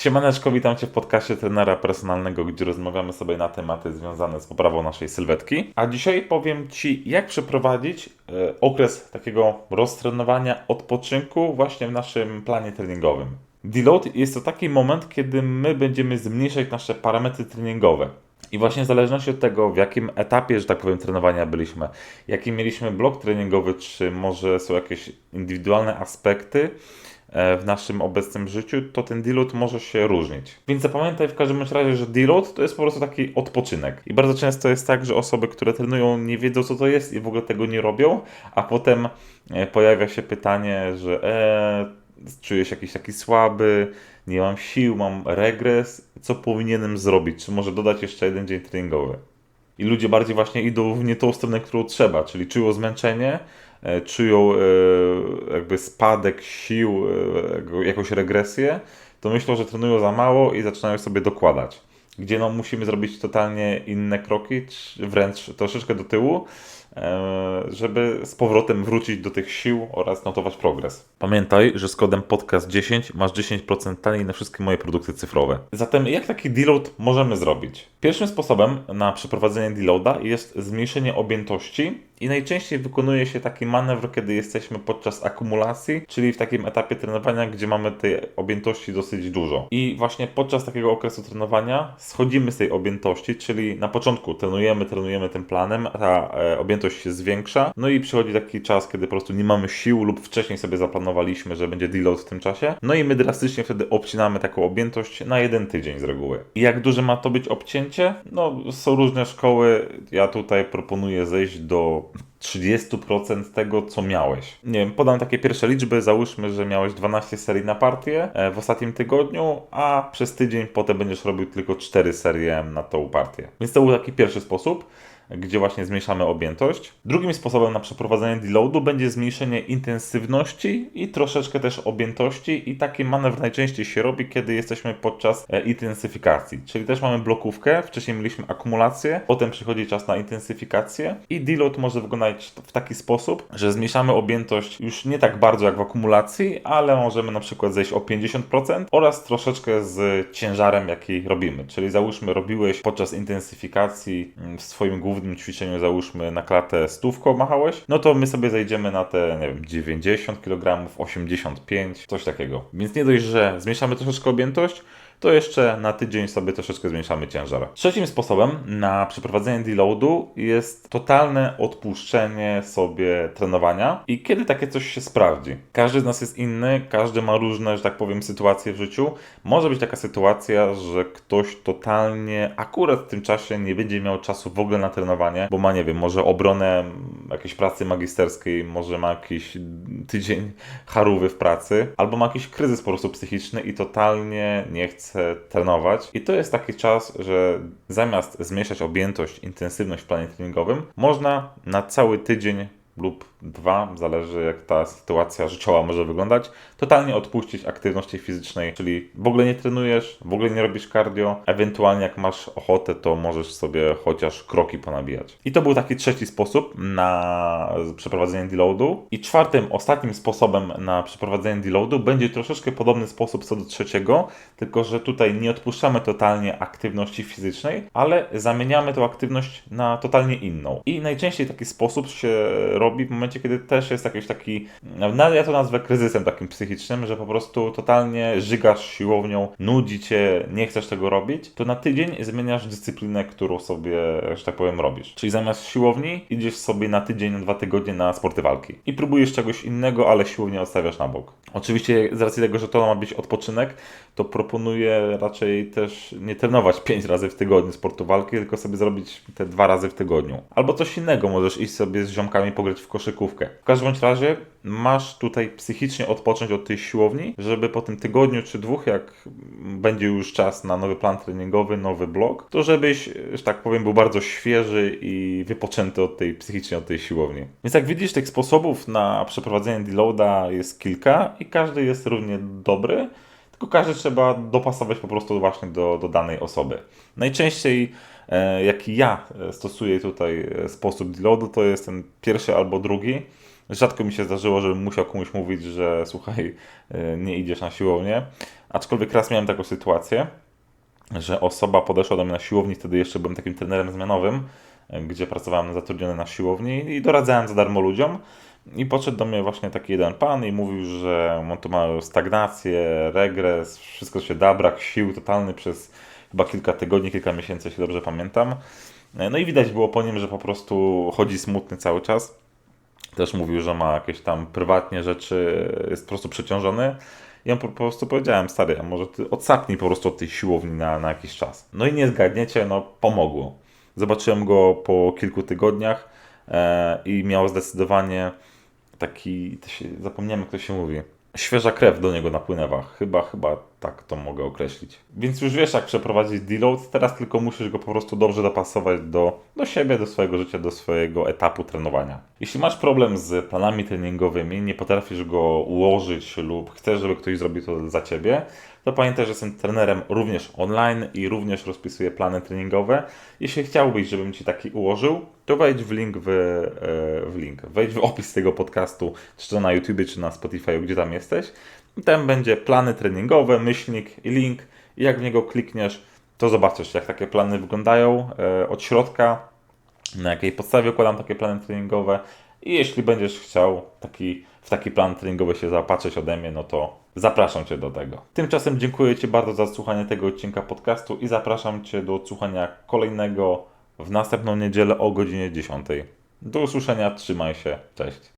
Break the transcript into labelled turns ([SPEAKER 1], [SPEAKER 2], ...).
[SPEAKER 1] Siemaneczko, witam Cię w podcaście trenera personalnego, gdzie rozmawiamy sobie na tematy związane z poprawą naszej sylwetki. A dzisiaj powiem Ci, jak przeprowadzić e, okres takiego roztrenowania, odpoczynku właśnie w naszym planie treningowym. Deload jest to taki moment, kiedy my będziemy zmniejszać nasze parametry treningowe. I właśnie w zależności od tego, w jakim etapie, że tak powiem, trenowania byliśmy, jaki mieliśmy blok treningowy, czy może są jakieś indywidualne aspekty, e, w naszym obecnym życiu, to ten deload może się różnić. Więc zapamiętaj w każdym razie, że deload to jest po prostu taki odpoczynek. I bardzo często jest tak, że osoby, które trenują, nie wiedzą co to jest i w ogóle tego nie robią, a potem e, pojawia się pytanie, że e, czuję się jakiś taki słaby, nie mam sił, mam regres, co powinienem zrobić? Czy może dodać jeszcze jeden dzień treningowy? I ludzie bardziej właśnie idą w nie tą stronę, którą trzeba, czyli czują zmęczenie, e, czują e, jakby spadek sił, e, jakąś regresję, to myślą, że trenują za mało i zaczynają sobie dokładać. Gdzie no musimy zrobić totalnie inne kroki, wręcz troszeczkę do tyłu, żeby z powrotem wrócić do tych sił oraz notować progres. Pamiętaj, że z kodem podcast10 masz 10% taniej na wszystkie moje produkty cyfrowe. Zatem jak taki deload możemy zrobić? Pierwszym sposobem na przeprowadzenie deloada jest zmniejszenie objętości i najczęściej wykonuje się taki manewr, kiedy jesteśmy podczas akumulacji, czyli w takim etapie trenowania, gdzie mamy tej objętości dosyć dużo. I właśnie podczas takiego okresu trenowania schodzimy z tej objętości, czyli na początku trenujemy, trenujemy tym planem, ta e, objętość się zwiększa, no i przychodzi taki czas, kiedy po prostu nie mamy sił lub wcześniej sobie zaplanowaliśmy, że będzie deload w tym czasie, no i my drastycznie wtedy obcinamy taką objętość na jeden tydzień z reguły. I jak duże ma to być obcięcie? No, są różne szkoły, ja tutaj proponuję zejść do 30% tego, co miałeś. Nie wiem, podam takie pierwsze liczby. Załóżmy, że miałeś 12 serii na partię e, w ostatnim tygodniu, a przez tydzień potem będziesz robił tylko 4 serie na tą partię. Więc to był taki pierwszy sposób gdzie właśnie zmniejszamy objętość. Drugim sposobem na przeprowadzenie deloadu będzie zmniejszenie intensywności i troszeczkę też objętości i taki manewr najczęściej się robi, kiedy jesteśmy podczas e, intensyfikacji. Czyli też mamy blokówkę, wcześniej mieliśmy akumulację, potem przychodzi czas na intensyfikację i deload może wyglądać w taki sposób, że zmniejszamy objętość już nie tak bardzo jak w akumulacji, ale możemy na przykład zejść o 50% oraz troszeczkę z ciężarem, jaki robimy. Czyli załóżmy robiłeś podczas intensyfikacji mm, w swoim głównym głównym ćwiczeniu załóżmy na klatę stówką machałeś, no to my sobie zejdziemy na te, nie wiem, 90 kg, 85, coś takiego. Więc nie dość, że zmniejszamy troszeczkę objętość, to jeszcze na tydzień sobie troszeczkę zmniejszamy ciężar. Trzecim sposobem na przeprowadzenie deloadu jest totalne odpuszczenie sobie trenowania i kiedy takie coś się sprawdzi. Każdy z nas jest inny, każdy ma różne, że tak powiem, sytuacje w życiu. Może być taka sytuacja, że ktoś totalnie akurat w tym czasie nie będzie miał czasu w ogóle na trenowanie, bo ma, nie wiem, może obronę jakiejś pracy magisterskiej, może ma jakiś tydzień harówy w pracy, albo ma jakiś kryzys po prostu psychiczny i totalnie nie chce trenować. I to jest taki czas, że zamiast zmniejszać objętość, intensywność w planie treningowym, można na cały tydzień lub dwa, zależy jak ta sytuacja życiowa może wyglądać, totalnie odpuścić aktywności fizycznej, czyli w ogóle nie trenujesz, w ogóle nie robisz cardio, ewentualnie jak masz ochotę, to możesz sobie chociaż kroki ponabijać. I to był taki trzeci sposób na przeprowadzenie deloadu. I czwartym, ostatnim sposobem na przeprowadzenie deloadu będzie troszeczkę podobny sposób co do trzeciego, tylko że tutaj nie odpuszczamy totalnie aktywności fizycznej, ale zamieniamy tą aktywność na totalnie inną. I najczęściej taki sposób się robi w momencie, kiedy też jest jakiś taki, no ja to nazwę kryzysem takim psychicznym, że po prostu totalnie żygasz siłownią, nudzi cię, nie chcesz tego robić, to na tydzień zmieniasz dyscyplinę, którą sobie, że tak powiem, robisz. Czyli zamiast siłowni idziesz sobie na tydzień, na dwa tygodnie na sporty walki i próbujesz czegoś innego, ale siłownię odstawiasz na bok. Oczywiście z racji tego, że to ma być odpoczynek, to proponuję raczej też nie trenować 5 razy w tygodniu sportu walki, tylko sobie zrobić te dwa razy w tygodniu. Albo coś innego, możesz iść sobie z ziomkami pograć w koszykówkę. W każdym razie masz tutaj psychicznie odpocząć od tej siłowni, żeby po tym tygodniu czy dwóch, jak będzie już czas na nowy plan treningowy, nowy blok, to żebyś, że tak powiem, był bardzo świeży i wypoczęty od tej psychicznie od tej siłowni. Więc jak widzisz, tych sposobów na przeprowadzenie deloada jest kilka i każdy jest równie dobry tylko każdy trzeba dopasować po prostu właśnie do, do danej osoby. Najczęściej e, jaki ja e, stosuję tutaj e, sposób deloadu, to jest ten pierwszy albo drugi. Rzadko mi się zdarzyło, żebym musiał komuś mówić, że słuchaj, nie idziesz na siłownię, Aczkolwiek raz miałem taką sytuację, że osoba podeszła do mnie na siłowni, wtedy jeszcze byłem takim trenerem zmianowym, e, gdzie pracowałem zatrudniony na siłowni i doradzałem za darmo ludziom. I podszedł do mnie właśnie taki jeden pan i mówił, że on tu ma stagnację, regres, wszystko się da, brak sił totalny przez chyba kilka tygodni, kilka miesięcy, jeśli dobrze pamiętam. No i widać było po nim, że po prostu chodzi smutny cały czas. Też mówił, że ma jakieś tam prywatnie rzeczy, jest po prostu przeciążony. I ja po, prostu powiedziałem, stary, a może ty odsapnij po prostu od tej siłowni na, na jakiś czas. No i nie zgadniecie, no pomogło. Zobaczyłem go po kilku tygodniach e, i miał zdecydowanie taki, się, zapomniałem jak to się mówi, świeża krew do niego napłynęła. Chyba, chyba tak to mogę określić. Więc już wiesz jak przeprowadzić deload, teraz tylko musisz go po prostu dobrze dopasować do, do siebie, do swojego życia, do swojego etapu trenowania. Jeśli masz problem z planami treningowymi, nie potrafisz go ułożyć lub chcesz, żeby ktoś zrobił to za ciebie, to pamiętaj, że jestem trenerem również online i również rozpisuję plany treningowe. Jeśli chciałbyś, żebym Ci taki ułożył, to wejdź w link w, e, w link, wejdź w opis tego podcastu, czy to na YouTube, czy na Spotify, gdzie tam jesteś. Tam będzie plany treningowe, myślnik i link. I jak w niego klikniesz, to zobaczysz, jak takie plany wyglądają e, od środka, na jakiej podstawie układam takie plany treningowe. I jeśli będziesz chciał taki, w taki plan treningowy się zaopatrzyć ode mnie, no to zapraszam Cię do tego. Tymczasem dziękuję Ci bardzo za słuchanie tego odcinka podcastu i zapraszam Cię do odsłuchania kolejnego w następną niedzielę o godzinie 10. Do usłyszenia, trzymaj się, cześć.